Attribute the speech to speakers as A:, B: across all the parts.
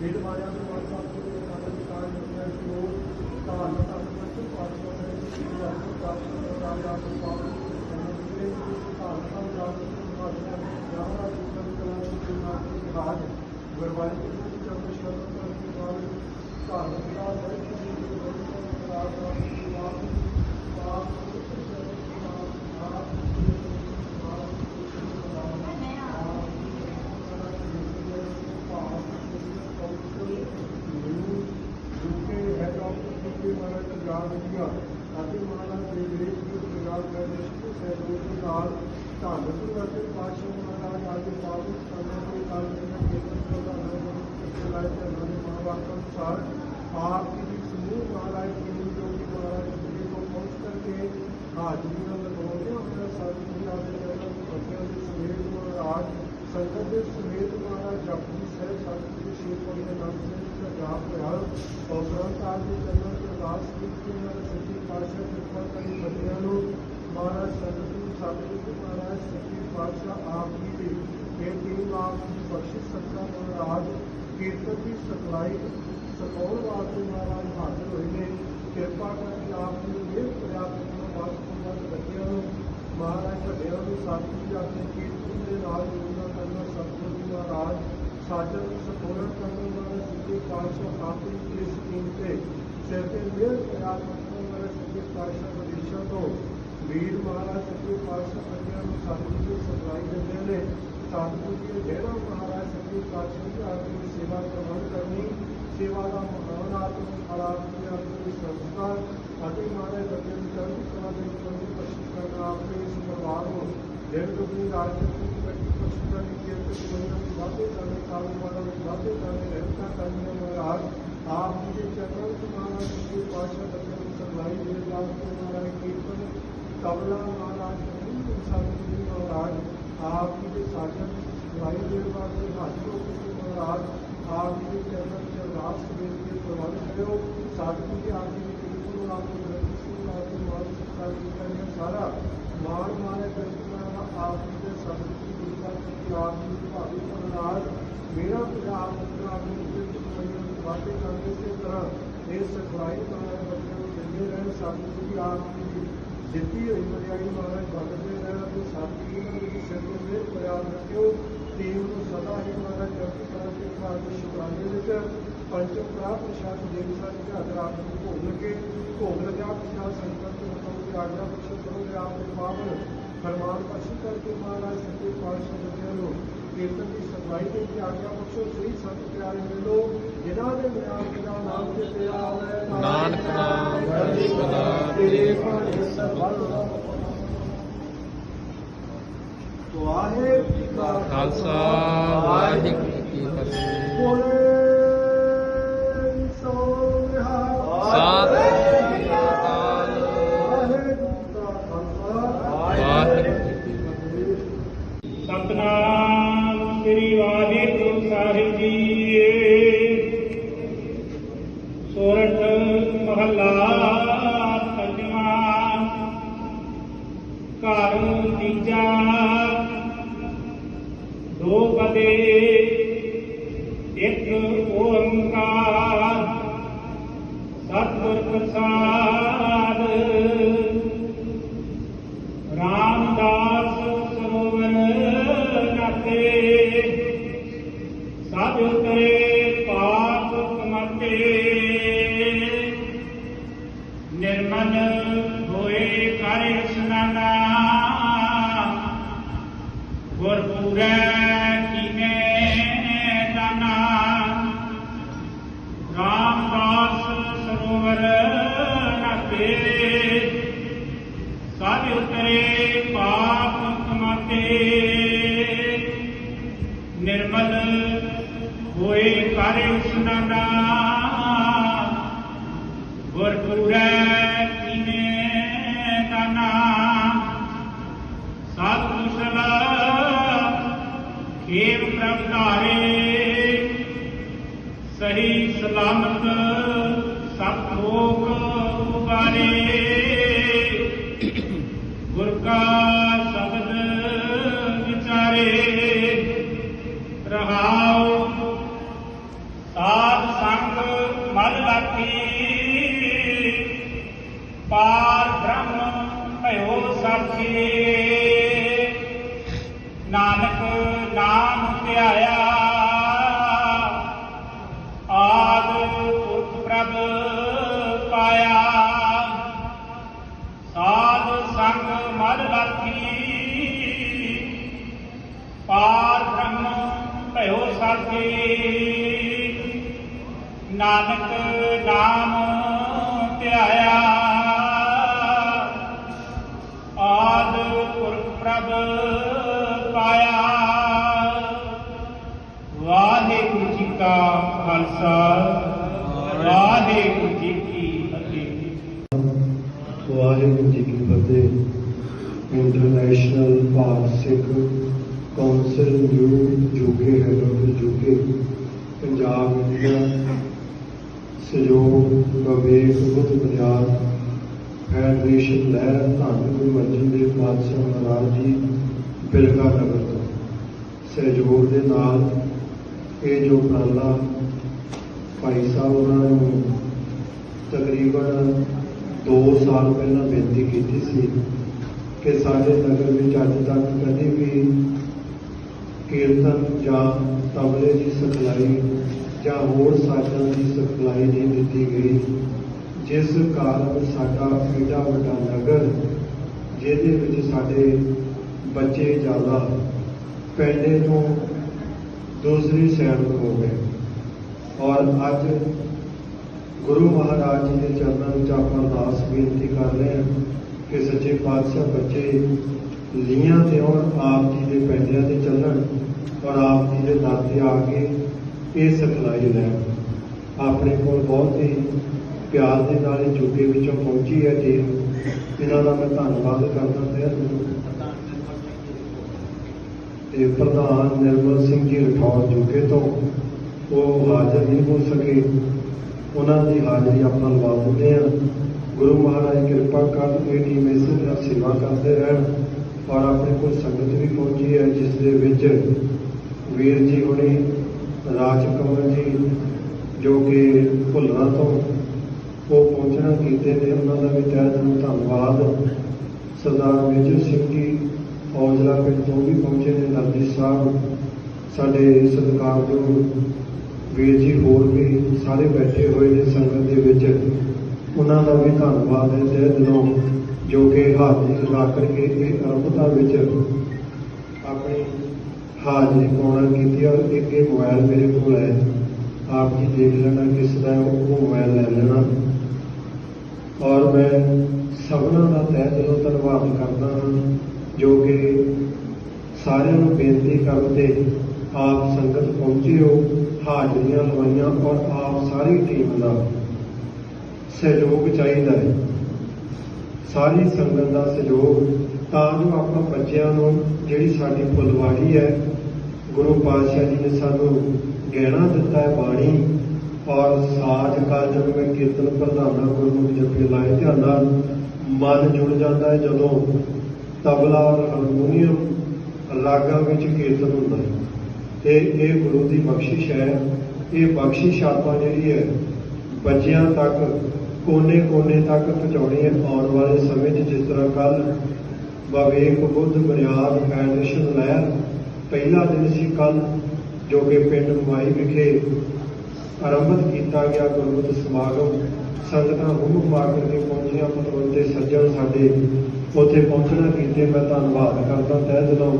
A: ਵੇਦ ਮਾਇਆ ਦੇ ਮਾਰ ਸਾਹਿਬ ਦੇ ਕਾਰਨ ਕਾਰਨ ਹੋਇਆ ਜੋ ਕਾਲ ਦਾ ਮਤ ਪਾਠ ਹੋਇਆ ਸੀ ਕਿ ਆਪ ਪ੍ਰਾਪਤ ਰਾਜਾ ਤੋਂ ਪਾਵਨ ਸੰਗਤ ਦੇ ਕਾਲ ਦਾ ਜਾਤ ਮਾਤਰਾ ਜਾਵਾ ਜੀਵਨ ਕਲਾ ਦੇ ਨਾਮ ਦੇ ਰਾਜ ਗੁਰਬਾਣੀ ਦੇ ਚੰਦ ਸ਼ਬਦ ਤੋਂ ਬਾਅਦ ਕਾਲ ਦਾ ਬੜੀ ਜੀ ਦੇ ਰਾਜ ਦਾ ਨਾਮ ਆਪ ਅਤੇ ਮਹਾਰਾਜ ਦੇ ਵਿਰੇਸ਼ ਨੂੰ ਪ੍ਰਗਾਲ ਕਰਦੇ ਸ਼ੁਰੂ ਸਹਿਯੋਗ ਦੇ ਨਾਲ ਧੰਨ ਸੁਰਤ ਪਾਸ਼ਾ ਮਹਾਰਾਜ ਆਦਿ ਪਾਵਨ ਸੰਗਤ ਦੇ ਕਾਲ ਦੇ ਕੀਰਤਨ ਕਰਦਾ ਹੈ ਚਲਾਏ ਤੇ ਉਹਨਾਂ ਦੇ ਮਹਾਵਾਕ ਅਨੁਸਾਰ ਆਪ ਦੀ ਸਮੂਹ ਮਹਾਰਾਜ ਜੀ ਨੂੰ ਜੋ ਕਿ ਮਹਾਰਾਜ ਜੀ ਕੋਲ ਪਹੁੰਚ ਕਰਕੇ ਹਾਜ਼ਰੀ ਨਾਲ ਲਗਾਉਂਦੇ ਉਹਨਾਂ ਸਾਥੀ ਜੀ ਆਦੇ ਜਨਾਂ ਨੂੰ ਬੱਚਿਆਂ ਦੇ ਸਮੇਤ ਮਹਾਰਾਜ ਸੰਗਤ ਦੇ ਸਮੇਤ ਮਹਾਰਾਜ ਜਪਜੀ ਸਾਹਿਬ ਸਾਥੀ ਦੇ ਸ਼ੇਰ ਕੋਲ ਦੇ ਨਾਮ ਸੇ ਦਾ ਜਾਪ ਹੋਇਆ ਔਰ ਗ੍ਰੰਥਾਲ ਦੇ ਚੰਦਰ ਦੇ ਅਰਦਾਸ ਕੀਤੀ ਉਹਨਾਂ ਸੱਚੀ ਪਾਤਸ਼ਾਹ ਕਿਰਪਾ ਕਰੀ ਬੱਚਿਆਂ ਨੂੰ ਮਹਾਰਾਜ ਸੰਗਤ ਨੂੰ ਸਾਥੀ ਦੇ ਮਹਾਰਾਜ ਸੱਚੀ ਪਾਤਸ਼ਾਹ ਆਪ ਜੀ ਦੇ ਇਹ ਤੀਨ ਆਪ ਦੀ ਬਖਸ਼ਿਸ਼ ਸਦਕਾ ਮਹਾਰਾਜ ਕੀਰਤਨ ਦੀ ਸਪਲਾਈ ਸਪੋਰ ਵਾਸਤੇ ਮਹਾਰਾਜ ਹਾਜ਼ਰ ਹੋਏ ਨੇ। ਕਿਰਪਾ ਕਰਕੇ ਆਪ ਜੀ ਨੂੰ ਇਹ ਪ੍ਰਿਆਪਤ ਕਰੋ ਵਾਸਤੇ ਬੱਚਿਆਂ ਨੂੰ ਮਹਾਰਾਜ ਵੱਡਿਆਂ ਨੂੰ ਸਾਥੀ ਜੀ ਆਪਣੇ ਕੀਰਤਨ ਦੇ ਨਾਲ ਜੋੜਨਾ ਕਰਨਾ, ਸਤਿਗੁਰੂ ਜੀ ਮਹਾਰਾਜ ਸਾਜਨ ਨੂੰ ਸਪੋਰਨ ਕਰਨ ਵਾਲਾ ਸਿੱਧੇ ਪਾਤਸ਼ਾਹ ਆਪੇ ਇਸ ਸਕੀਮ ਤੇ ਸਿਰ ਤੇ ਮਿਹਰ ਪ੍ਰਿਆਪਤ ਕਰਨ ਵਾਲਾ ਸਿੱਧੇ ਪਾਤਸ਼ਾਹ ਵਿਦੇਸ਼ਾਂ ਤੋਂ ਵੀਰ ਮਹਾਰਾਜ ਸੱਚੇ ਪਾਤਸ਼ਾਹ ਬੱਚਿਆਂ ਨੂੰ ਸਾਥੀ ਜੀ ਸਪਲਾਈ ਦਿੰਦੇ ਨੇ। ਸਤਿਗੁਰੂ ਜੀ ਜਿਹੜਾ ਮਹਾਰਾਜ ਸੱਚੇ ਪਾਤਸ਼ਾਹ ਦੀ ਆਪਣੀ ਸੇਵਾ ਪ੍ਰਬੰਧ ਕਰਨੀ, ਸੇਵਾ ਦਾ ਮਹਾਨ ਆਤਮ ਖਲਾਸ ਦੀ ਆਪਣੀ ਸੰਸਥਾ ਅਤੇ ਮਹਾਰਾਜ ਬੱਚਿਆਂ ਨੂੰ ਚੜ੍ਹਦੀ ਕਲਾ ਦੇ ਉੱਪਰ ਦੀ ਕੋਸ਼ਿਸ਼ ਕਰਨਾ ਆਪਣੇ ਇਸ ਪਰਿਵਾਰ ਨੂੰ ਦਿਨ ਦੁਗਣੀ ਰਾਤ ਦੀ ਬੱਚੀ ਕੋਸ਼ਿਸ਼ ਕਰਨੀ ਕਿ ਤੇ ਦੁਨੀਆ ਦੀ ਵਾਧੇ ਕਰਨੇ ਕਾਰੋਬਾਰਾਂ ਵਿੱਚ ਵਾਧੇ ਕਰਨੇ ਰਹਿਮਤਾਂ ਕਰਨੀਆਂ ਮਹਾਰਾਜ ਆਪ ਜੀ ਦੇ ਚਰਨਾਂ ਵਿੱਚ ਮਹਾਰਾਜ ਪਾਤਸ਼ਾਹ ਬੱਚਿਆਂ ਨੂੰ ਸਪਲਾਈ ਦੇ ਵਾਸਤੇ ਮਹਾਰਾਜ ਕੀਰਤਨ ਕਬਲਾ ਮਹਾਰਾਜ ਜੀ ਆਪ ਜੀ ਦੇ ਸਾਜਨ ਸਪਲਾਈ ਦੇ ਵਾਸਤੇ ਹਾਜ਼ਰ ਹੋ ਕੇ ਮਹਾਰਾਜ ਆਪ ਜੀ ਦੇ ਚਰਨਾਂ ਵਿੱਚ ਅਰਦਾਸ ਦੇ ਕੇ ਪ੍ਰਬੰਧ ਕਰਿਓ। ਸਾਧੂ ਜੀ, ਆਪ ਜੀ ਦੇ ਗੁਰੂ ਨੂੰ ਆਪ ਜੀ ਦੇ ਸਿੰਘ ਆਪ ਜੀ ਮਾਨ ਸਤਿਕਾਰ ਕੀਤਾ ਸਾਰਾ ਮਾਨ ਮਾਨੇ ਕਰਿਸ਼ਮਾ ਆਪ ਜੀ ਦੇ ਸੰਤ ਜੀ ਦੀ ਕਿਰਪਾ ਆਪ ਜੀ ਦੀ ਭਾਵੀ ਮਹਾਰਾਜ ਮੇਰਾ ਪੰਜਾਬ ਪੰਜਾਬ ਨੂੰ ਸਿੱਧ ਹੋਈਆਂ ਵਾਅਦੇ ਕਰਦੇ ਇਸੇ ਤਰ੍ਹਾਂ ਇਹ ਸਿਖਲਾਈ ਮਹਾਰਾਜ ਬੱਚਿਆਂ ਨੂੰ ਦਿੰਦੇ ਰਹਿਣ ਸਾਧੂ ਜੀ, ਆਪ ਜੀ ਦੀ ਜਿੱਤੀ ਹੋਈ ਮਰਿਆਈ ਮਹਾਰਾਜ ਬਖਸ਼ਦੇ ਰਹਿਣ ਅਤੇ ਸਾਥੀ ਇਹਨਾਂ ਦੇ ਸਿਰ ਤੇ ਮਿਹਰ ਪ੍ਰਯਾਸ ਰੱਖਿਓ ਟੀਮ ਨੂੰ ਸਦਾ ਹੀ ਮਹਾਰਾਜ ਜਪੀ ਕਰਾਂ ਤੇ ਭਾਰਤ ਸ਼ੁਕਰਾਨੇ ਵਿੱਚ ਪੰਚ ਪ੍ਰਾਪ ਪ੍ਰਸ਼ਾਦ ਦੇਵ ਸਾਹਿਬ ਦੇ ਹਾਜ਼ਰ ਆਪ ਨੂੰ ਭੋਗ ਲਗੇ ਭੋਗ ਲਗਿਆ ਪ੍ਰਸ਼ਾਦ ਸੰਗਤ ਨੂੰ ਹੁਕਮ ਦੀ ਆਗਿਆ ਬਖਸ਼ੋ ਕਰੋ ਤੇ ਆਪ ਦੇ ਪਾਵਨ ਫਰਮਾਨ ਪਾਸ਼ੀ ਕਰਕੇ ਮਹਾਰਾਜ ਸੱਚੇ ਪਾਤਸ਼ਾਹ ਬੱਚਿਆਂ ਨੂੰ ਕੀਰਤਨ ਦੀ ਸਫ਼ਾਈ ਦੇ ਕੇ ਆਗਿਆ ਬਖਸ਼ੋ ਸਹੀ ਸੰਤ ਪਿਆਰੇ ਮਿਲੋ ਜਿਨ੍ਹਾਂ ਦੇ ਮਿਆਰ ਦਾ ਨਾਮ ਤੇ ਤੇਰਾ ਹੈ
B: ਨਾਨਕ ਨਾਮ ਚੜ੍ਹਦੀ ਕਲਾ
A: ਤੇਰੇ ਭਾਣੇ ਸਰਬੱਤ ਵਾਹਿਗੁਰੂ ਜੀ ਕਾ
B: ਖਾਲਸਾ, ਵਾਹਿਗੁਰੂ ਜੀ ਕੀ ਫਤਿਹ।
A: ਬੋਲੇ ਸੋ
B: ਸਤਿ ਸ੍ਰੀ ਅਕਾਲ
A: ਵਾਹਿਗੁਰੂ ਦਾ ਖਾਲਸਾ
B: ਵਾਹਿਗੁਰੂ ਜੀ ਕੀ ਫਤਿਹ।
C: ਸਤਨਾਮ ਸ੍ਰੀ ਵਾਹਿਗੁਰੂ ਸਾਹਿਬ ਜੀ ਸੋਰਠ ਮਹੱਲਾ ਪੰਜਵਾਂ ਘਰ ਤੀਜਾ। ਦੋ ਪਦੇ ਇੱਕ ਓੰਕਾਰ। ਸਤਿਗੁਰ ਪ੍ਰਸਾਦ ਰਾਮਦਾਸ ਸਰੋਵਰ ਨਾਤੇ ਸਭ ਉਤਰੇ ਨਾਤੇ ਸਭ ਉਤਰੇ ਪਾਪ ਕਮਾਤੇ ਨਿਰਮਲ ਹੋਏ ਕਰ ਉਸਨਾਨਾ ਗੁਰਪੂਰੈ ਕੀਨੇ ਦਾਨਾ ਸਤ ਕੁਸ਼ਲ ਖੇਮ ਪ੍ਰਭ ਧਾਰੇ ਸਹੀ ਸਲਾਮਤ ਸਭ ਲੋਕ ਉਬਾਰੇ ਗੁਰ ਕਾ ਸ਼ਬਦ ਵਿਚਾਰੇ ਰਹਾਉ ਸਾਧ ਸੰਗ ਮਲ ਲਾਠੀ ਪਾਰ ਬ੍ਰਹਮ ਭਇਓ ਸਾਖੀ। ਲਾਠੀ ਪਾਰ ਬ੍ਰਹਮ ਭਇਓ ਸਾਖੀ ਨਾਨਕ ਨਾਮ ਧਿਆਇਆ। ਆਦ ਪੁਰਖ ਪ੍ਰਭ ਪਾਇਆ। ਵਾਹਿਗੁਰੂ ਜੀ ਕਾ ਖਾਲਸਾ। ਵਾਹਿਗੁਰੂ ਜੀ ਕੀ ਫਤਿਹ
D: ਵਾਹਿਗੁਰੂ ਜੀ ਕੀ ਫਤਿਹ international Bharat Sikh council new ਜੋਗੇ ਹੈਦਰ ਜੋਗੇ, ਪੰਜਾਬ ਇੰਡੀਆ ਸਹਿਯੋਗ, ਵਿਵੇਕ, ਬੁੱਧ ਬੁਨਿਆਦ ਫੈਡਰੇਸ਼ਨ ਲਹਿਰ ਧੰਨ ਗੁਰੂ ਅਰਜਨ ਦੇਵ ਪਾਤਸ਼ਾਹ ਮਹਾਰਾਜ ਜੀ ਬਿਲਗਾ ਨਗਰ ਤੋਂ। ਸਹਿਯੋਗ ਦੇ ਨਾਲ ਇਹ ਜੋ ਉਪਰਾਲਾ ਭਾਈ ਸਾਹਿਬ ਉਹਨਾਂ ਨੂੰ ਤਕਰੀਬਨ 2 ਸਾਲ ਪਹਿਲਾਂ ਬੇਨਤੀ ਕੀਤੀ ਸੀ ਕਿ ਸਾਡੇ ਨਗਰ ਵਿੱਚ ਅੱਜ ਤੱਕ ਕਦੇ ਵੀ ਕੀਰਤਨ ਜਾਂ ਤਬਲੇ ਦੀ ਸਿਖਲਾਈ ਜਾਂ ਹੋਰ ਸਾਜ਼ਾਂ ਦੀ ਸਿਖਲਾਈ ਨਹੀਂ ਦਿੱਤੀ ਗਈ। ਜਿਸ ਕਾਰਨ ਸਾਡਾ ਏਡਾ ਵੱਡਾ ਨਗਰ, ਜਿਹਦੇ ਵਿੱਚ ਸਾਡੇ ਬੱਚੇ ਜ਼ਿਆਦਾ ਪਿੰਡੇ ਤੋਂ ਦੂਸਰੀ ਸਾਈਡ ਨੂੰ ਹੋ ਗਏ। ਔਰ ਅੱਜ ਗੁਰੂ ਮਹਾਰਾਜ ਜੀ ਦੇ ਚਰਨਾਂ ਵਿੱਚ ਆਪਾਂ ਅਰਦਾਸ ਬੇਨਤੀ ਕਰ ਰਹੇ ਹਾਂ ਕਿ ਸੱਚੇ ਪਾਤਸ਼ਾਹ ਬੱਚੇ ਲੀਆਂ ਤੇ ਆਉਣ, ਆਪ ਜੀ ਦੇ ਪੈਂਡਿਆਂ ਤੇ ਚੱਲਣ ਔਰ ਆਪ ਜੀ ਦੇ ਦਰ ਤੇ ਆ ਕੇ ਇਹ ਸਿਖਲਾਈ ਲੈਣ। ਆਪਣੇ ਕੋਲ ਬਹੁਤ ਹੀ ਪਿਆਰ ਦੇ ਨਾਲ ਇਹ ਜੋਗੇ ਵਿੱਚੋਂ ਪਹੁੰਚੀ ਹੈ ਜੀ। ਇਹਨਾਂ ਦਾ ਮੈਂ ਧੰਨਵਾਦ ਕਰਦਾ ਹਾਂ ਤੇ ਪ੍ਰਧਾਨ ਨਿਰਮਲ ਸਿੰਘ ਜੀ ਰਠੌਰ ਜੋਗੇ ਤੋਂ ਉਹ ਹਾਜ਼ਰ ਨਹੀਂ ਹੋ ਸਕੇ। ਉਹਨਾਂ ਦੀ ਹਾਜ਼ਰੀ ਆਪਾਂ ਲਵਾ ਦਿੰਦੇ ਹਾਂ। ਗੁਰੂ ਮਹਾਰਾਜ ਕਿਰਪਾ ਕਰਨ ਇਹ ਟੀਮ ਇਸੇ ਤਰ੍ਹਾਂ ਸੇਵਾ ਕਰਦੇ ਰਹਿਣ ਔਰ ਆਪਣੇ ਕੋਲ ਸੰਗਤ ਵੀ ਪਹੁੰਚੀ ਹੈ, ਜਿਸ ਦੇ ਵਿੱਚ ਵੀਰ ਜੀ ਹੁਣੀ, ਰਾਜ ਕਮਲ ਜੀ ਜੋ ਕਿ ਭੁੱਲਣਾ ਤੋਂ ਉਹ ਪਹੁੰਚਣਾ ਕੀਤੇ ਨੇ, ਉਹਨਾਂ ਦਾ ਵੀ ਤਹਿ ਦਿਲੋਂ ਧੰਨਵਾਦ। ਸਰਦਾਰ ਮੇਜਰ ਸਿੰਘ ਜੀ ਔਜਲਾ ਪਿੰਡ ਤੋਂ ਵੀ ਪਹੁੰਚੇ ਨੇ ਨਰਜੀ ਸਾਹਿਬ, ਸਾਡੇ ਸਤਿਕਾਰਯੋਗ ਵੀਰ ਜੀ ਹੋਰ ਵੀ ਸਾਰੇ ਬੈਠੇ ਹੋਏ ਨੇ ਸੰਗਤ ਦੇ ਵਿੱਚ। ਉਹਨਾਂ ਦਾ ਵੀ ਧੰਨਵਾਦ ਹੈ ਤਹਿ ਦਿਲੋਂ, ਜੋ ਕਿ ਹਾਜ਼ਰੀ ਲਗਾ ਕਰਕੇ ਇਹ ਅਰਬਤਾ ਵਿੱਚ ਆਪਣੀ ਹਾਜ਼ਰੀ ਪਾਉਣਾ ਕੀਤੀ ਔਰ ਇੱਕ ਇਹ ਮੋਬਾਈਲ ਮੇਰੇ ਕੋਲ ਹੈ। ਆਪ ਜੀ ਦੇਖ ਲੈਣਾ ਕਿਸ ਦਾ ਉਹ ਮੋਬਾਈਲ ਲੈ ਲੈਣਾ। ਔਰ ਮੈਂ ਸਭਨਾਂ ਦਾ ਤਹਿ ਦਿਲੋਂ ਧੰਨਵਾਦ ਕਰਦਾ ਹਾਂ, ਜੋ ਕਿ ਸਾਰਿਆਂ ਨੂੰ ਬੇਨਤੀ ਕਰਦੇ ਆਪ ਸੰਗਤ ਪਹੁੰਚੇ ਹੋ, ਹਾਜ਼ਰੀਆਂ ਲਵਾਈਆਂ ਔਰ ਆਪ ਸਾਰੀ ਟੀਮ ਦਾ ਸਹਿਯੋਗ ਚਾਹੀਦਾ ਹੈ। ਸਾਰੀ ਸੰਗਤ ਦਾ ਸਹਿਯੋਗ, ਤਾਂ ਜੋ ਆਪਾਂ ਬੱਚਿਆਂ ਨੂੰ ਜਿਹੜੀ ਸਾਡੀ ਫੁੱਲਵਾੜੀ ਹੈ, ਗੁਰੂ ਪਾਤਸ਼ਾਹ ਜੀ ਨੇ ਸਾਨੂੰ ਗਹਿਣਾ ਦਿੱਤਾ ਹੈ ਬਾਣੀ, ਔਰ ਸਾਜ ਕਾ ਜਦ ਮੈਂ ਕੀਰਤਨ ਪ੍ਰਧਾਨਾ ਗੁਰਮੁਖ ਜਪੇ ਲਾਏ ਧਿਆਨ ਨਾਲ, ਮਨ ਜੁੜ ਜਾਂਦਾ ਹੈ ਜਦੋਂ ਤਬਲਾ ਔਰ ਹਾਰਮੋਨੀਅਮ ਰਾਗਾਂ ਵਿੱਚ ਕੀਰਤਨ ਹੁੰਦਾ ਹੈ। ਤੇ ਇਹ ਗੁਰੂ ਦੀ ਬਖਸ਼ਿਸ਼ ਹੈ। ਇਹ ਬਖਸ਼ਿਸ਼ ਆਪਾਂ ਜਿਹੜੀ ਹੈ, ਬੱਚਿਆਂ ਤੱਕ ਕੋਨੇ-ਕੋਨੇ ਤੱਕ ਪਹੁੰਚਾਉਣੀ ਹੈ। ਆਉਣ ਵਾਲੇ ਸਮੇਂ 'ਚ ਜਿਸ ਤਰ੍ਹਾਂ ਕੱਲ ਵਿਵੇਕ ਬੁੱਧ ਬੁਨਿਆਦ ਫੈਡਰੇਸ਼ਨ ਲਹਿਰ ਪਹਿਲਾ ਦਿਨ ਸੀ ਕੱਲ ਜੋ ਕਿ ਪਿੰਡ ਮਾਈ ਵਿਖੇ ਆਰੰਭਤ ਕੀਤਾ ਗਿਆ ਗੁਰਮਤਿ ਸਮਾਗਮ। ਸੰਗਤਾਂ ਹੁਮ ਹੁਮਾ ਕਰਕੇ ਪਹੁੰਚੀਆਂ ਪਤਵੰਤੇ ਤੇ ਸੱਜਣ ਸਾਡੇ ਉੱਥੇ ਪਹੁੰਚਣਾ ਕੀਤੇ। ਮੈਂ ਧੰਨਵਾਦ ਕਰਦਾ, ਤਹਿ ਦਿਲੋਂ।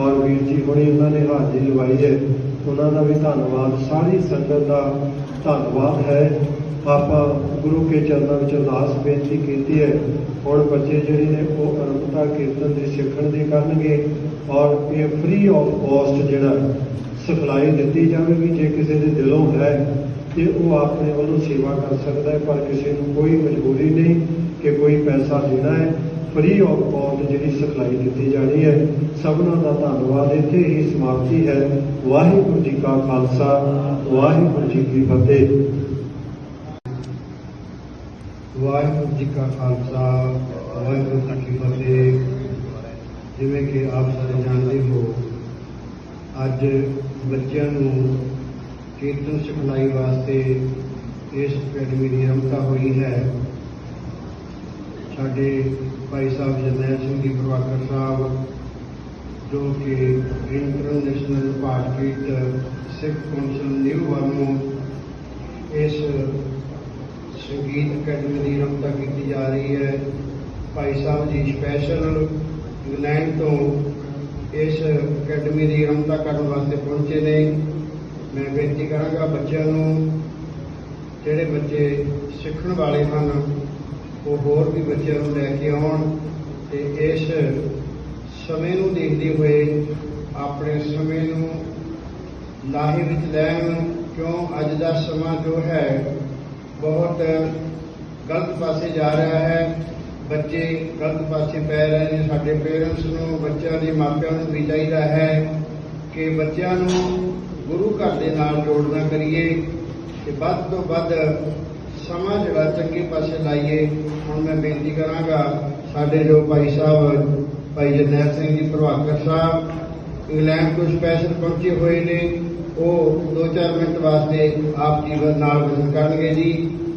D: ਔਰ ਵੀਰ ਜੀ ਹੁਣੀ ਉਹਨਾਂ ਨੇ ਹਾਜ਼ਰੀ ਲਵਾਈ ਹੈ। ਉਹਨਾਂ ਦਾ ਵੀ ਧੰਨਵਾਦ। ਸਾਰੀ ਸੰਗਤ ਦਾ ਧੰਨਵਾਦ ਹੈ। ਆਪਾਂ ਗੁਰੂ ਕੇ ਚਰਨਾਂ ਵਿੱਚ ਅਰਦਾਸ ਬੇਨਤੀ ਕੀਤੀ ਹੈ। ਹੁਣ ਬੱਚੇ ਜਿਹੜੇ ਨੇ, ਉਹ ਅਨੰਦਤਾ ਕੀਰਤਨ ਦੇ ਸਿੱਖਣ ਦੀ ਕਰਨਗੇ ਔਰ ਇਹ ਫ੍ਰੀ ਆਫ ਕਾਸਟ ਜਿਹੜਾ ਸਿਖਲਾਈ ਦਿੱਤੀ ਜਾਵੇਗੀ। ਜੇ ਕਿਸੇ ਦੇ ਦਿਲੋਂ ਹੈ ਤੇ ਉਹ ਆਪਣੇ ਵੱਲੋਂ ਸੇਵਾ ਕਰ ਸਕਦਾ ਹੈ, ਪਰ ਕਿਸੇ ਨੂੰ ਕੋਈ ਮਜਬੂਰੀ ਨਹੀਂ ਕਿ ਕੋਈ ਪੈਸਾ ਦੇਣਾ ਹੈ। ਫ੍ਰੀ ਆਫ ਕਾਸਟ ਜਿਹੜੀ ਸਿਖਲਾਈ ਦਿੱਤੀ ਜਾਣੀ ਹੈ। ਸਭਨਾਂ ਦਾ ਧੰਨਵਾਦ। ਇੱਥੇ ਹੀ ਸਮਾਪਤੀ ਹੈ। ਵਾਹਿਗੁਰੂ ਜੀ ਕਾ ਖਾਲਸਾ, ਵਾਹਿਗੁਰੂ ਜੀ ਕੀ ਫਤਿਹ। ਵਾਹਿਗੁਰੂ ਜੀ ਕਾ ਖਾਲਸਾ, ਵਾਹਿਗੁਰੂ ਜੀ ਕੀ ਫਤਿਹ। ਜਿਵੇਂ ਕਿ ਆਪ ਸਾਰੇ ਜਾਣਦੇ ਹੋ, ਅੱਜ ਬੱਚਿਆਂ ਨੂੰ
E: ਕੀਰਤਨ ਸਿਖਲਾਈ ਵਾਸਤੇ ਇਸ ਅਕੈਡਮੀ ਦੀ ਰਮਤਾ ਹੋਈ ਹੈ। ਸਾਡੇ ਭਾਈ ਸਾਹਿਬ ਜਰਨੈਲ ਸਿੰਘ ਜੀ ਪ੍ਰਭਾਕਰ ਸਾਹਿਬ, ਜੋ ਕਿ ਇੰਟਰਨੈਸ਼ਨਲ ਪਾਰਟੀਟ ਸਿੱਖ ਕੌਂਸਲ ਨਿਊ ਵੱਲੋਂ ਇਸ ਸੰਗੀਤ ਅਕੈਡਮੀ ਦੀ ਰਮਤਾ ਕੀਤੀ ਜਾ ਰਹੀ ਹੈ। ਭਾਈ ਸਾਹਿਬ ਜੀ ਸਪੈਸ਼ਲ ਇੰਗਲੈਂਡ ਤੋਂ ਇਸ ਅਕੈਡਮੀ ਦੀ ਰਮਤਾ ਕਰਨ ਵਾਸਤੇ ਪਹੁੰਚੇ ਨੇ। ਮੈਂ ਬੇਨਤੀ ਕਰਾਂਗਾ ਬੱਚਿਆਂ ਨੂੰ, ਜਿਹੜੇ ਬੱਚੇ ਸਿੱਖਣ ਵਾਲੇ ਹਨ, ਉਹ ਹੋਰ ਵੀ ਬੱਚਿਆਂ ਨੂੰ ਲੈ ਕੇ ਆਉਣ ਤੇ ਇਸ ਸਮੇਂ ਨੂੰ ਦੇਖਦੇ ਹੋਏ ਆਪਣੇ ਸਮੇਂ ਨੂੰ ਲਾਹੇ ਵਿੱਚ ਲੈਣ, ਕਿਉਂ ਅੱਜ ਦਾ ਸਮਾਂ ਜੋ ਹੈ, ਬਹੁਤ ਗਲਤ ਪਾਸੇ ਜਾ ਰਿਹਾ ਹੈ। ਬੱਚੇ ਗਲਤ ਪਾਸੇ ਪੈ ਰਹੇ ਨੇ। ਸਾਡੇ ਪੇਰੈਂਟਸ ਨੂੰ, ਬੱਚਿਆਂ ਦੇ ਮਾਪਿਆਂ ਨੂੰ ਵੀ ਚਾਹੀਦਾ ਹੈ ਕਿ ਬੱਚਿਆਂ ਨੂੰ ਗੁਰੂ ਘਰ ਦੇ ਨਾਲ ਜੋੜਨਾ ਕਰੀਏ ਤੇ ਵੱਧ ਤੋਂ ਵੱਧ ਸਮਾਂ ਜਿਹੜਾ ਚੰਗੇ ਪਾਸੇ ਲਾਈਏ। ਹੁਣ ਮੈਂ ਬੇਨਤੀ ਕਰਾਂਗਾ ਸਾਡੇ ਜੋ ਭਾਈ ਸਾਹਿਬ, ਭਾਈ ਜਰਨੈਲ ਸਿੰਘ ਜੀ, ਪ੍ਰਭਾਕਰ ਸਾਹਿਬ, ਇੰਗਲੈਂਡ ਤੋਂ ਸਪੈਸ਼ਲ ਪਹੁੰਚੇ ਹੋਏ ਨੇ। ਉਹ 2-4 ਮਿੰਟ ਵਾਸਤੇ ਆਪ ਜੀਵਨ ਨਾਲ ਗੱਲ ਕਰਨਗੇ ਜੀ।